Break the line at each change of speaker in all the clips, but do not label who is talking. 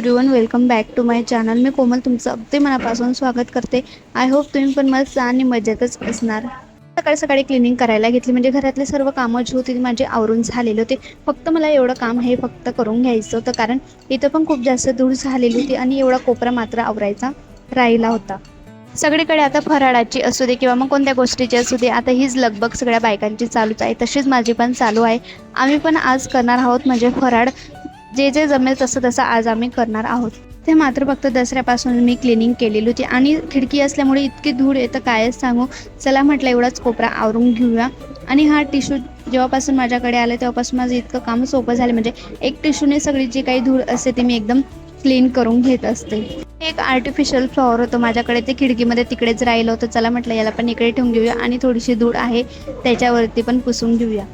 Everyone welcome back to my channel मी कोमल तुमचं अगदी मनापासून स्वागत करते. आय होप तुम्ही पण मस्त आणि मजेतच असणार. सकाळी सकाळी क्लिनिंग करायला घेतली. म्हणजे घरातले सर्व कामं जी होती ती माझे आवरून झालेले होते. फक्त मला एवढं काम हे फक्त करून घ्यायचं होतं. कारण इथं पण खूप जास्त धूळ झालेली होती आणि एवढा कोपरा मात्र आवरायचा राहिला होता. सगळीकडे आता फराळाची असू दे किंवा मग कोणत्या गोष्टीची असू दे आता हीच लगबग सगळ्या बायकांची चालूच आहे. तशीच माझी पण चालू आहे. आम्ही पण आज करणार आहोत म्हणजे फराळ. जे जे जमेल तसं तसं आज आम्ही करणार आहोत. ते मात्र फक्त दसऱ्यापासून मी क्लिनिंग केलेली होती आणि खिडकी असल्यामुळे इतकी धूळ येतं कायच सांगू. चला म्हटलं एवढाच कोपरा आवरून घेऊया. आणि हा टिश्यू जेव्हापासून माझ्याकडे आले तेव्हापासून माझं इतकं काम सोपं झालं. म्हणजे एक टिश्यूने सगळी जी काही धूळ असते ती मी एकदम क्लीन करून घेत असते. एक आर्टिफिशियल फ्लॉवर होतं माझ्याकडे. ते खिडकीमध्ये तिकडेच राहिलं होतं. चला म्हटलं याला पण इकडे ठेवून घेऊया आणि थोडीशी धूळ आहे त्याच्यावरती पण पुसून घेऊया.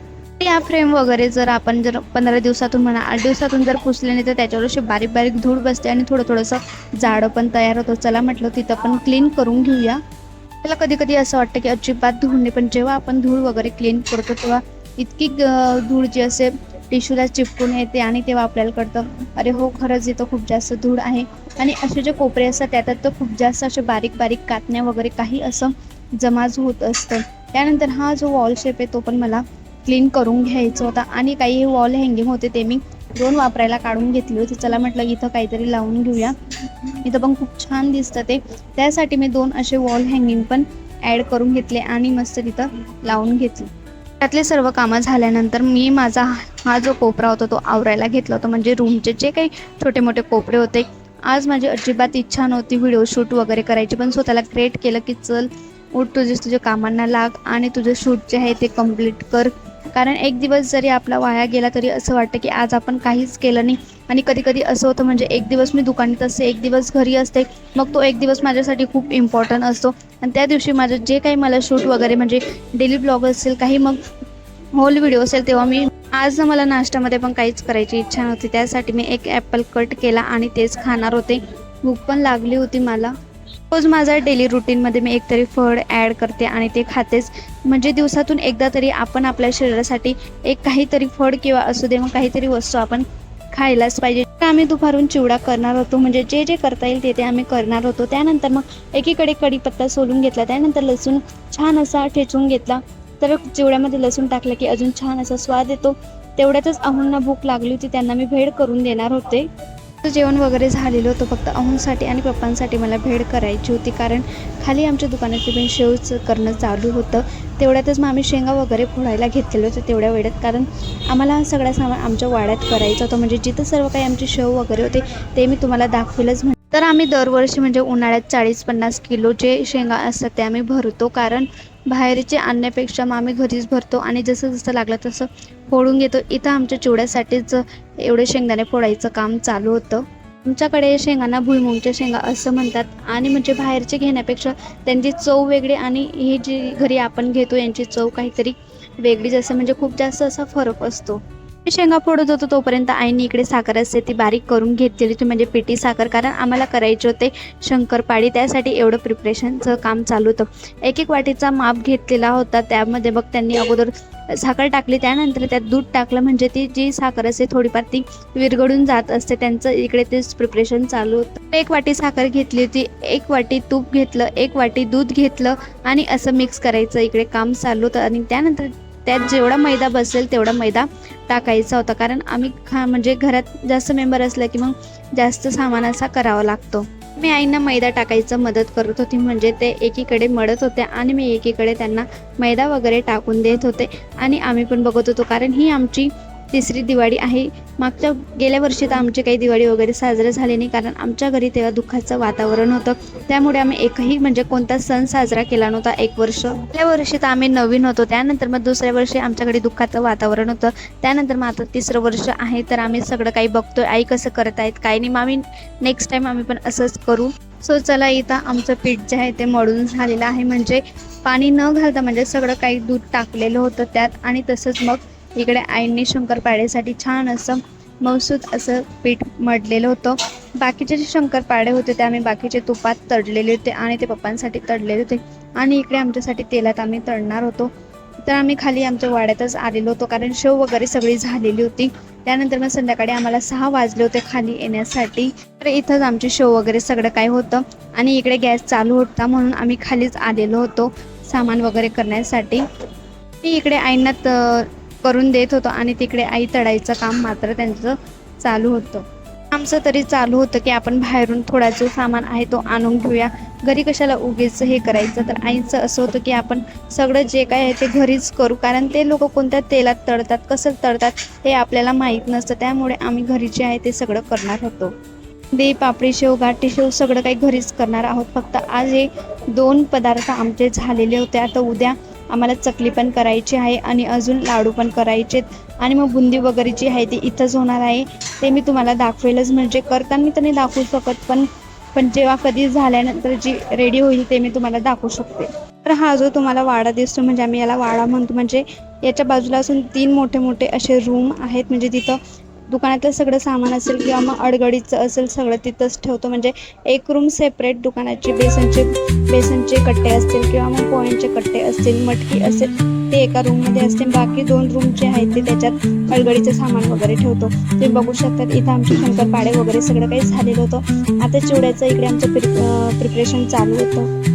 या फ्रेम वगैरे जर आपण जर पंधरा दिवसातून म्हणा आठ दिवसातून जर पुसले नाही तर त्याच्यावर अशी बारीक बारीक धूळ बसते आणि थोडं थोडंसं जाडं पण तयार होतं. चला म्हटलं तिथं पण क्लीन करून घेऊया. त्याला कधी कधी असं वाटतं की अजिबात धूळ नाही पण जेव्हा आपण धूळ वगैरे क्लीन करतो तेव्हा इतकी ग- धूळ जी असे टिश्यूला चिपकून येते आणि तेव्हा आपल्याला कळतं अरे हो खरंच इथं खूप जास्त धूळ आहे. आणि असे जे कोपरे असतात त्यात तर खूप जास्त असे बारीक बारीक कातण्या वगैरे काही असं जमाज होत असतं. त्यानंतर हा जो वॉल शेप आहे तो पण मला क्लीन करून घ्यायचं होता. आणि काही वॉल हँगिंग होते ते मी दोन वापरायला काढून घेतली होती. चला म्हटलं इथं काहीतरी लावून घेऊया. इथं पण खूप छान दिसतं ते. त्यासाठी मी दोन असे वॉल हँगिंग पण ॲड करून घेतले आणि मस्त तिथं लावून घेतले. त्यातले सर्व कामं झाल्यानंतर मी माझा हा जो कोपरा होता तो आवरायला घेतला होता. म्हणजे रूमचे जे काही छोटे मोठे कोपरे होते. आज माझी अजिबात इच्छा नव्हती व्हिडिओ शूट वगैरे करायची पण स्वतःला क्रिएट केलं की चल उठ तुझे तुझ्या कामांना लाग आणि तुझे शूट जे आहे ते कंप्लीट कर. कारण एक दिवस जरी आपला वाया गेला तरी असं वाटतं की आज आपण काहीच केलं नाही. आणि कधी कधी असं होतं म्हणजे एक दिवस मी दुकानात असते एक दिवस घरी असते मग तो एक दिवस माझ्यासाठी खूप इम्पॉर्टंट असतो. आणि त्या दिवशी माझं जे काही मला शूट वगैरे म्हणजे डेली ब्लॉग असेल काही मग होल व्हिडिओ असेल तेव्हा मी आज मला नाश्त्यामध्ये पण काहीच करायची इच्छा नव्हती. त्यासाठी मी एक ॲपल कट केला आणि तेच खाणार होते. भूक पण लागली होती मला. रोज माझा डेली रुटीनमध्ये मी एकतरी फळ ॲड करते आणि ते खातेच. म्हणजे दिवसातून एकदा तरी आपण आपल्या शरीरासाठी एक काहीतरी फळ किंवा असू दे मग काहीतरी वस्तू आपण खायलाच पाहिजे. आम्ही दुपारून चिवडा करणार होतो. म्हणजे जे जे करता येईल ते ते आम्ही करणार होतो. त्यानंतर मग एकीकडे कढीपत्ता सोलून घेतला. त्यानंतर लसूण छान असा ठेचून घेतला. तर चिवड्यामध्ये लसूण टाकलं की अजून छान असा स्वाद येतो. तेवढ्यातच अहूंना भूक लागली होती त्यांना मी भेळ करून देणार होते. जेवण वगैरे झालेलं होतं फक्त अहूंसाठी आणि पप्पांसाठी मला भेट करायची होती. कारण खाली आमच्या दुकानाची पण शेवच करणं चालू होतं. तेवढ्यातच मग आम्ही शेंगा वगैरे फोडायला घेतलेलं होतं तेवढ्या वेळेत. कारण आम्हाला सगळ्या सगळा सामान आमच्या वाड्यात करायचं होतं. म्हणजे जिथं सर्व काही आमचे शेव वगैरे होते ते मी तुम्हाला दाखवेलच तर आम्ही दरवर्षी म्हणजे उन्हाळ्यात चाळीस पन्नास किलो जे शेंगा असतात ते आम्ही भरतो. कारण बाहेरचे आणण्यापेक्षा मग आम्ही घरीच भरतो आणि जसं जसं लागलं तसं फोडून घेतो. इथं आमच्या चिवड्यासाठीच एवढे शेंगदाणे फोडायचं काम चालू होतं. आमच्याकडे शेंगांना भुईमुंगच्या शेंगा असं म्हणतात आणि म्हणजे बाहेरचे घेण्यापेक्षा त्यांची चव वेगळी आणि हे जी घरी आपण घेतो यांची चव काहीतरी वेगळीच असते म्हणजे खूप जास्त असा फरक असतो. मी शेंगा फोडत होतो तोपर्यंत आईने इकडे साखर असते ती बारीक करून घेतलेली होती. म्हणजे पिठी साखर कारण आम्हाला करायचे होते शंकरपाळी. त्यासाठी एवढं प्रिपरेशनचं काम चालू होतं. एक एक वाटीचा माप घेतलेला होता. त्यामध्ये बघ त्यांनी अगोदर साखर टाकली. त्यानंतर त्यात दूध टाकलं. म्हणजे ती जी साखर असते थोडीफार ती विरघळून जात असते. त्यांचं इकडे तेच प्रिपरेशन चालू होतं. एक वाटी साखर घेतली होती. एक वाटी तूप घेतलं. एक वाटी दूध घेतलं. आणि असं मिक्स करायचं. इकडे काम चालू होतं. आणि त्यानंतर त्यात जेवढा मैदा बसेल तेवढा मैदा टाकायचा होता. कारण आम्ही खा म्हणजे घरात जास्त मेंबर असलं की मग जास्त सामान असा करावा लागतो. मी आईंना मैदा टाकायचं मदत करत होती. म्हणजे ते एकीकडे मळत होते आणि मी एकीकडे त्यांना मैदा वगैरे टाकून देत होते. आणि आम्ही पण बघत होतो. कारण ही आमची तिसरी दिवाळी आहे. मागच्या गेल्या वर्षी तर आमची काही दिवाळी वगैरे साजरे झाले नाही कारण आमच्या घरी तेव्हा दुःखाचं वातावरण होतं. त्यामुळे आम्ही एकही म्हणजे कोणता सण साजरा केला नव्हता एक वर्ष. त्या वर्षी तर आम्ही नवीन होतो. त्यानंतर मग दुसऱ्या वर्षी आमच्याकडे दुःखाचं वातावरण होतं. त्यानंतर मग आता तिसरं वर्ष आहे तर आम्ही सगळं काही बघतोय. आई कसं करत आहेत काही नाही. मग आम्ही नेक्स्ट टाईम आम्ही पण असंच करू. सो चला इथं आमचं पीठ जे आहे ते मळून झालेलं आहे. म्हणजे पाणी न घालता म्हणजे सगळं काही दूध टाकलेलं होतं त्यात आणि तसंच मग इकडे आईंनी शंकरपाळेसाठी छान असं मौसूद असं पीठ मडलेलं होतं. बाकीचे जे शंकरपाळे होते ते आम्ही बाकीचे तुपात तळलेले होते आणि ते पप्पांसाठी तळलेले होते. आणि इकडे आमच्यासाठी तेलात आम्ही तळणार होतो. तर आम्ही खाली आमच्या वाड्यातच आलेलो होतो कारण शेव वगैरे सगळी झालेली होती. त्यानंतर मग संध्याकाळी आम्हाला सहा वाजले होते खाली येण्यासाठी. तर इथंच आमची शेव वगैरे सगळं काय होतं. आणि इकडे गॅस चालू होता म्हणून आम्ही खालीच आलेलो होतो सामान वगैरे करण्यासाठी. मी इकडे आईंना करून देत होतो आणि तिकडे आई तळायचं काम मात्र त्यांचं चालू होतं. आमचं तरी चालू होतं की आपण बाहेरून थोडा जो सामान आहे तो आणून घेऊया. घरी कशाला उगीच हे करायचं? तर आईचं असं होतं की आपण सगळं जे काय आहे ते घरीच करू. कारण ते लोक कोणत्या तेलात तळतात कसं तळतात हे आपल्याला माहीत नसतं. त्यामुळे आम्ही घरी जे आहे ते सगळं करणार होतो. दे पापडी शेव गाठी शेव सगळं काही घरीच करणार आहोत. फक्त आज हे दोन पदार्थ आमचे झालेले होते. आता उद्या आम्हाला चकली पण करायची आहे आणि अजून लाडू पण करायचे आणि मग बुंदी वगैरे जी आहे ती इथंच होणार आहे. ते मी तुम्हाला दाखवेलच म्हणजे करताना तर नाही दाखवू शकत पण पण जेव्हा कधी झाल्यानंतर जी रेडी होईल ते मी तुम्हाला दाखवू शकते. तर हा जो तुम्हाला वाडा दिसतो म्हणजे आम्ही याला वाडा म्हणतो म्हणजे याच्या बाजूला असून तीन मोठे मोठे असे रूम आहेत म्हणजे तिथं दुकानातलं सगळं सामान असेल किंवा मग अडगडीचं असेल सगळं तिथंच ठेवतो. म्हणजे एक रूम सेपरेट दुकानाचे. बेसनचे बेसनचे कट्टे असतील किंवा मग पोह्यांचे कट्टे असतील मटकी असेल ते एका रूममध्ये असते बाकी दोन रूम जे आहेत ते त्याच्यात अडगडीचं सामान वगैरे ठेवतो. ते बघू शकतात इथं आमचे शंकरपाडे वगैरे सगळं काही झालेलं होतं. आता चिवड्याचं इकडे आमचं प्रि प्रिपरेशन चालू होतं.